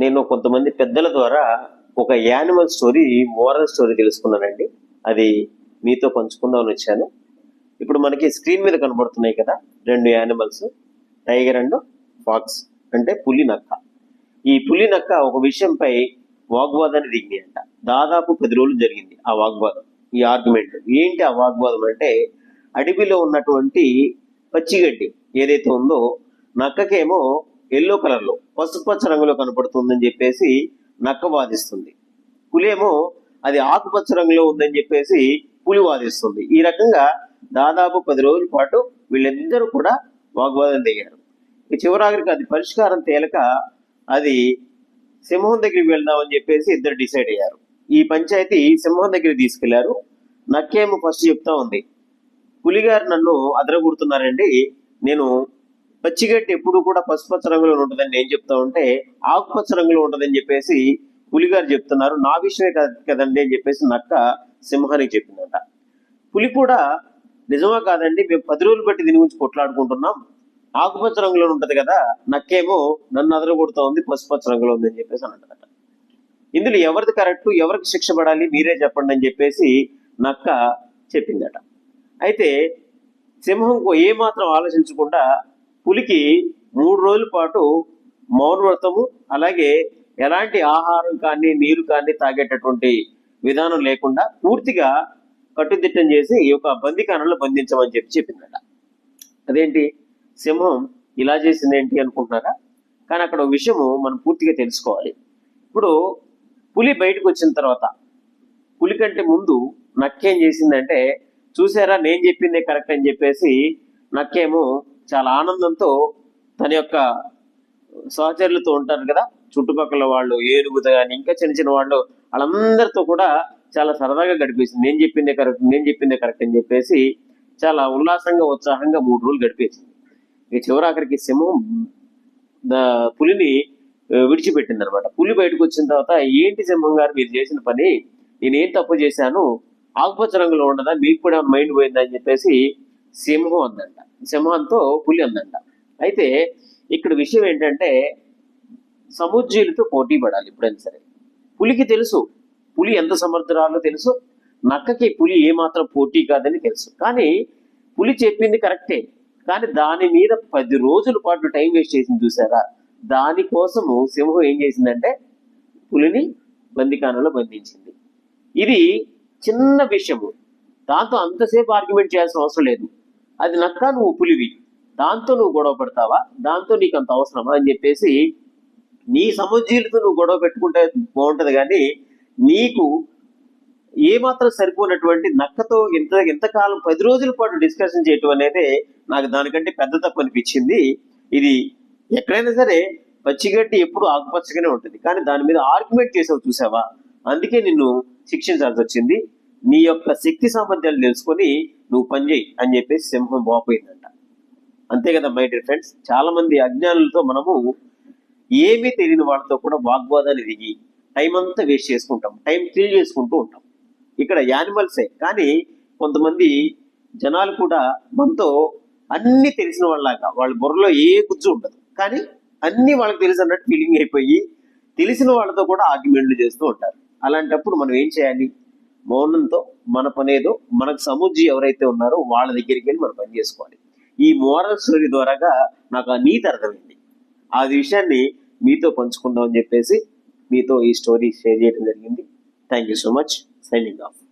నేను కొంతమంది పెద్దల ద్వారా ఒక యానిమల్ స్టోరీ మోరల్ స్టోరీ తెలుసుకున్నానండి. అది మీతో పంచుకుందామని వచ్చాను. ఇప్పుడు మనకి స్క్రీన్ మీద కనబడుతున్నాయి కదా రెండు యానిమల్స్ టైగర్ అండ్ ఫాక్స్ అంటే పులి నక్క. ఈ పులి నక్క ఒక విషయంపై వాగ్వాదాన్ని దిగింది అంట దాదాపు పది రోజులు జరిగింది ఆ వాగ్వాదం ఈ ఆర్గ్యుమెంట్. ఏంటి ఆ వాగ్వాదం అంటే అడవిలో ఉన్నటువంటి పచ్చిగడ్డి ఏదైతే ఉందో నక్కకేమో ఎల్లో కలర్లో పసుపచ్చ రంగులో కనపడుతుందని చెప్పేసి నక్క వాదిస్తుంది. పులేమో అది ఆకుపచ్చ రంగులో ఉందని చెప్పేసి పులి వాదిస్తుంది. ఈ రకంగా దాదాపు పది రోజుల పాటు వీళ్ళిద్దరూ కూడా వాగ్వాదం దిగారు. ఇక చివరాఖరికి అది పరిష్కారం తేలక అది సింహం దగ్గరికి వెళ్దామని చెప్పేసి ఇద్దరు డిసైడ్ అయ్యారు. ఈ పంచాయతీ సింహం దగ్గరికి తీసుకెళ్ళారు. నక్కేమో ఫస్ట్ చెప్తా ఉంది పులిగారు నన్ను అదరగొడుతున్నారండి నేను పచ్చిగడ్డి ఎప్పుడు కూడా పసుపచ్చ రంగులో ఉంటుందని నేను చెప్తా ఉంటే ఆకుపచ్చ రంగులో ఉంటుందని చెప్పేసి పులిగారు చెప్తున్నారు. నా విషయమే కదండి అని చెప్పేసి నక్క సింహానికి చెప్పిందంట. పులి కూడా నిజమా కాదండి మేము పది రోజులు బట్టి దీని గురించి కొట్లాడుకుంటున్నాం. ఆకుపచ్చ రంగులో ఉంటది కదా నక్కేమో నన్ను అదరగొడుతూ ఉంది పసుపచ్చ రంగులో ఉంది అని చెప్పేసి అంటారట ఇందులో ఎవరిది కరెక్ట్ ఎవరికి శిక్ష పడాలి మీరే చెప్పండి అని చెప్పేసి నక్క చెప్పిందట. అయితే సింహం ఏ మాత్రం ఆలోచించకుండా పులికి మూడు రోజుల పాటు మౌనవ్రతము అలాగే ఎలాంటి ఆహారం కానీ నీరు కానీ తాగేటటువంటి విధానం లేకుండా పూర్తిగా కట్టుదిట్టం చేసి ఈ యొక్క బందికానంలో బంధించమని చెప్పి చెప్పిందట. అదేంటి? సింహం ఇలా చేసింది ఏంటి అనుకుంటున్నారా? కానీ అక్కడ విషయము మనం పూర్తిగా తెలుసుకోవాలి. ఇప్పుడు పులి బయటకు వచ్చిన తర్వాత పులి కంటే ముందు నక్కేం చేసిందంటే చూసారా నేను చెప్పిందే కరెక్ట్ అని చెప్పేసి నక్కేమో చాలా ఆనందంతో తన యొక్క సహచరులతో ఉంటారు కదా. చుట్టుపక్కల వాళ్ళు ఏనుగుతో కానీ ఇంకా చిన్న చిన్న వాళ్ళు వాళ్ళందరితో కూడా చాలా సరదాగా గడిపేసింది. నేను చెప్పిందే కరెక్ట్ నేను చెప్పిందే కరెక్ట్ అని చెప్పేసి చాలా ఉల్లాసంగా ఉత్సాహంగా మూడు రోజులు గడిపేసింది. ఇక చివరాఖరికి సింహం పులిని విడిచిపెట్టింది అనమాట పులి బయటకు వచ్చిన తర్వాత ఏంటి సింహం గారు మీరు చేసిన పని? నేనేం తప్పు చేశాను? ఆకుపచ్చ రంగులో ఉండదా మీకు కూడా మైండ్ పోయిందా? అని చెప్పేసి సింహం ఉందంట. సింహంతో పులి అందంట అయితే ఇక్కడ విషయం ఏంటంటే సముజ్జీలతో పోటీ పడాలి ఎప్పుడైనా సరే. పులికి తెలుసు. పులి ఎంత సమర్థురాలో తెలుసు. నక్కకి పులి ఏమాత్రం పోటీ కాదని తెలుసు. కానీ పులి చెప్పింది కరెక్టే. కానీ దాని మీద పది రోజుల పాటు టైం వేస్ట్ చేసింది చూసారా? దానికోసము సింహం ఏం చేసిందంటే పులిని బందికానంలో బంధించింది. ఇది చిన్న విషయము. దాంతో అంతసేపు ఆర్గ్యుమెంట్ చేయాల్సిన అవసరం లేదు. అది నక్క నువ్వు పులివి. దాంతో నువ్వు గొడవ పెడతావా? దాంతో నీకు అంత అవసరమా? అని చెప్పేసి నీ సముజ్జీలతో నువ్వు గొడవ పెట్టుకుంటే బాగుంటుంది కానీ నీకు ఏమాత్రం సరిపోనటువంటి నక్కతో ఎంత ఎంతకాలం పది రోజుల పాటు డిస్కషన్ చేయటం అనేది నాకు దానికంటే పెద్ద తప్పు అనిపించింది. ఇది ఎక్కడైనా సరే పచ్చిగడ్డి ఎప్పుడు ఆకుపచ్చగానే ఉంటుంది. కానీ దాని మీద ఆర్గ్యుమెంట్ చేసావు చూసావా? అందుకే నిన్ను శిక్షించాల్సి వచ్చింది. నీ యొక్క శక్తి సామర్థ్యాలు తెలుసుకొని నువ్వు పని చేయి అని చెప్పేసి సింహం బాపోయిందంట అంతే కదా మై డియర్ ఫ్రెండ్స్ చాలా మంది అజ్ఞానులతో మనము ఏమీ తెలియని వాళ్ళతో కూడా వాగ్వాదాన్ని దిగి టైం అంతా వేస్ట్ చేసుకుంటాం టైం క్లియర్ చేసుకుంటూ ఉంటాం. ఇక్కడ యానిమల్సే కానీ కొంతమంది జనాలు కూడా మనతో అన్ని తెలిసిన వాళ్ళలాగా వాళ్ళ బుర్రలో ఏ గుజ్జు ఉండదు. కానీ అన్ని వాళ్ళకి తెలుసు అన్నట్టు ఫీలింగ్ అయిపోయి తెలిసిన వాళ్ళతో కూడా ఆర్గ్యుమెంట్లు చేస్తూ ఉంటారు. అలాంటప్పుడు మనం ఏం చేయాలి? మౌనంతో మన పనేదో మనకు సముజ్జి ఎవరైతే ఉన్నారో వాళ్ళ దగ్గరికి వెళ్ళి మనం పని చేసుకోవాలి. ఈ మోరల్ స్టోరీ ద్వారాగా నాకు ఆ నీతి అర్థమైంది. ఆ విషయాన్ని మీతో పంచుకుందాం అని చెప్పేసి మీతో ఈ స్టోరీ షేర్ చేయడం జరిగింది. Thank you so much signing off